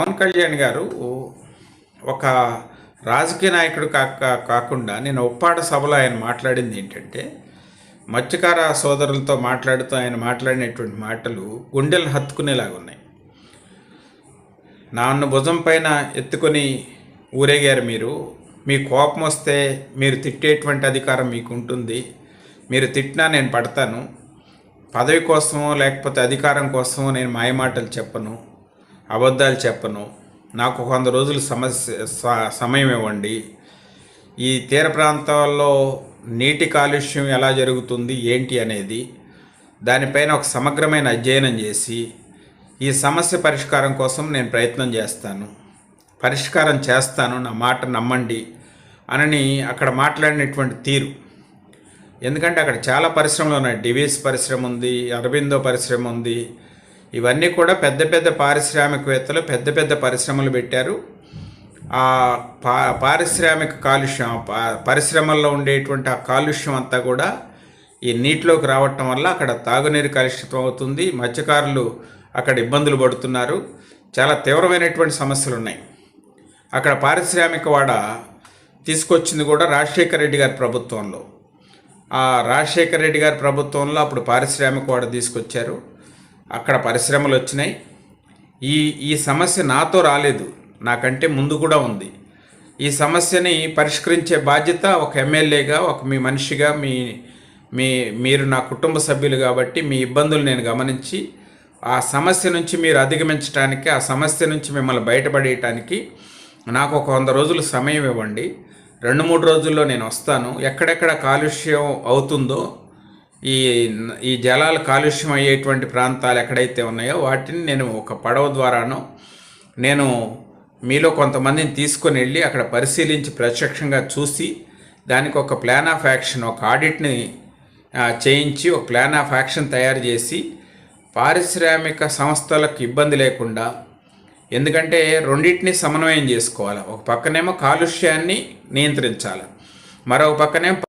పవన్ కళ్యాణ్ గారు ఒక రాజకీయ నాయకుడు కాక కాకుండా నేను ఉప్పాడ సభలో ఆయన మాట్లాడింది ఏంటంటే మత్స్యకార సోదరులతో మాట్లాడుతూ ఆయన మాట్లాడినటువంటి మాటలు గుండెలు హత్తుకునేలాగా ఉన్నాయి. నన్ను భుజం పైన ఎత్తుకొని ఊరేగారు మీరు మీ కోపం వస్తే మీరు తిట్టేటువంటి అధికారం మీకు ఉంటుంది మీరు తిట్టినా నేను పడతాను పదవి కోసమో లేకపోతే అధికారం కోసమో నేను మాయమాటలు చెప్పను అబద్ధాలు చెప్పను. నాకు వంద రోజులు సమస్య స- సమయం ఇవ్వండి. ఈ తీర ప్రాంతాల్లో నీటి కాలుష్యం ఎలా జరుగుతుంది ఏంటి అనేది దానిపైన ఒక సమగ్రమైన అధ్యయనం చేసి ఈ సమస్య పరిష్కారం కోసం నేను ప్రయత్నం చేస్తాను. పరిష్కారం చేస్తాను నా మాట నమ్మండి అనని అక్కడ మాట్లాడినటువంటి తీరు. ఎందుకంటే అక్కడ చాలా పరిశ్రమలు ఉన్నాయి. డివిస్ పరిశ్రమ ఉంది అరబిందో పరిశ్రమ ఉంది ఇవన్నీ కూడా పెద్ద పెద్ద పారిశ్రామికవేత్తలు పెద్ద పెద్ద పరిశ్రమలు పెట్టారు. ఆ పా పారిశ్రామిక కాలుష్యం పరిశ్రమల్లో ఉండేటువంటి ఆ కాలుష్యం అంతా కూడా ఈ నీటిలోకి రావటం వల్ల అక్కడ తాగునీరు కలుషితం అవుతుంది. మత్స్యకారులు అక్కడ ఇబ్బందులు పడుతున్నారు. చాలా తీవ్రమైనటువంటి సమస్యలు ఉన్నాయి. అక్కడ పారిశ్రామిక వాడ తీసుకొచ్చింది కూడా రాజశేఖర రెడ్డి గారి ప్రభుత్వంలో. ఆ రాజశేఖర రెడ్డి గారి ప్రభుత్వంలో అప్పుడు పారిశ్రామిక వాడ తీసుకొచ్చారు. అక్కడ పరిశ్రమలు వచ్చినాయి. ఈ ఈ సమస్య నాతో రాలేదు. నాకంటే ముందు కూడా ఉంది. ఈ సమస్యని పరిష్కరించే బాధ్యత ఒక ఎమ్మెల్యేగా ఒక మీ మనిషిగా మీ మీ మీరు నా కుటుంబ సభ్యులు కాబట్టి మీ ఇబ్బందులు నేను గమనించి ఆ సమస్య నుంచి మీరు అధిగమించడానికి ఆ సమస్య నుంచి మిమ్మల్ని బయటపడేయటానికి నాకు ఒక వంద రోజులు సమయం ఇవ్వండి. రెండు మూడు రోజుల్లో నేను వస్తాను. ఎక్కడెక్కడ కాలుష్యం అవుతుందో ఈ ఈ జలాలు కాలుష్యం అయ్యేటువంటి ప్రాంతాలు ఎక్కడైతే ఉన్నాయో వాటిని నేను ఒక పడవ ద్వారానో నేను మీలో కొంతమందిని తీసుకొని వెళ్ళి అక్కడ పరిశీలించి ప్రత్యక్షంగా చూసి దానికి ఒక ప్లాన్ ఆఫ్ యాక్షన్ ఒక ఆడిట్ని చేయించి ఒక ప్లాన్ ఆఫ్ యాక్షన్ తయారు చేసి పారిశ్రామిక సంస్థలకు ఇబ్బంది లేకుండా ఎందుకంటే రెండింటిని సమన్వయం చేసుకోవాలి. ఒక పక్కనేమో కాలుష్యాన్ని నియంత్రించాలి. మరొక పక్కనే